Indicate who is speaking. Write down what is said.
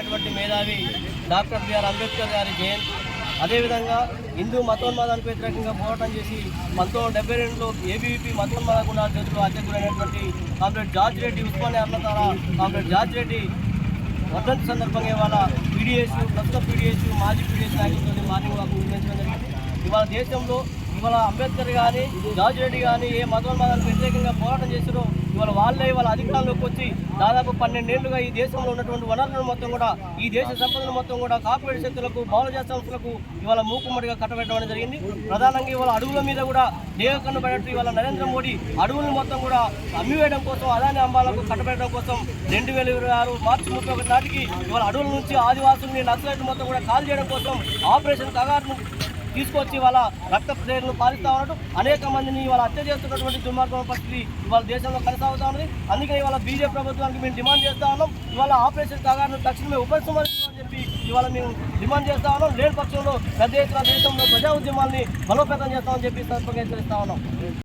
Speaker 1: చేసినటువంటి మేధావి doctor BR Ambedkar గారి జయంతి. అదేవిధంగా హిందూ మతోన్మాదానికి వ్యతిరేకంగా పోరాటం చేసి పంతొమ్మిది వందల డెబ్బై రెండులో ఏబీవీపీ మతోన్మాద గుణాల చేతులు అధ్యక్షుడైనటువంటి కామ్రేడ్ జార్జ్ రెడ్డి ఉస్మానియా అన్నతార కామ్రేడ్ జార్జ్ రెడ్డి వర్ధంతి సందర్భంగా ఇవాళ పీడిఎస్ ప్రస్తుత పీడిఎస్ మాజీ పీడిఎస్ నాయకులతో మార్నింగ్ వాక్ నిర్వహించడం జరిగింది. ఇవాళ దేశంలో ఇవాళ అంబేద్కర్ కానీ జార్జ్ కానీ ఏ మతోన్మాదానికి వ్యతిరేకంగా పోరాటం చేశారో ఇవాళ వాళ్ళే ఇవాళ అధికారంలోకి వచ్చి దాదాపు పన్నెండేళ్ళుగా ఈ దేశంలో ఉన్నటువంటి వనరులను మొత్తం కూడా ఈ దేశ సంపదను మొత్తం కూడా కార్పొరేట్ శక్తులకు బహుళజాత సంస్థలకు ఇవాళ మూకుమ్మడిగా కట్టబెట్టడం అనేది జరిగింది. ప్రధానంగా ఇవాళ అడవుల మీద కూడా దేవ కన్ను పడేట్టు ఇవాళ నరేంద్ర మోడీ అడవులను మొత్తం కూడా అమ్మివేయడం కోసం అదాని అంబాలకు కట్టబెట్టడం కోసం రెండు వేల ఇరవై ఆరు మార్చి ముప్పై ఒకటి నాటికి ఇవాళ అడవుల నుంచి ఆదివాసుల్ని నక్సలైట్ మొత్తం కూడా కాల్ చేయడం కోసం ఆపరేషన్ కగార్ను తీసుకొచ్చి ఇవాళ రక్త ప్రేరణను పాలిస్తా ఉన్నట్టు అనేక మందిని ఇవాళ హత్య చేస్తున్నటువంటి దుర్మార్గం పరిస్థితి ఇవాళ దేశంలో కొనసాగుతా ఉన్నది. అందుకే ఇవాళ బీజేపీ ప్రభుత్వానికి మేము డిమాండ్ చేస్తా ఉన్నాం. ఇవాళ ఆపరేషన్ కాగాను తక్షణమే ఉపసంహరించాలని చెప్పి ఇవాళ మేము డిమాండ్ చేస్తా ఉన్నాం. లేని పక్షంలో పెద్ద ఎత్తున దేశంలో ప్రజా ఉద్యమాల్ని బలోపేతం చేస్తామని చెప్పి సందర్భంగా హెచ్చరిస్తా ఉన్నాం.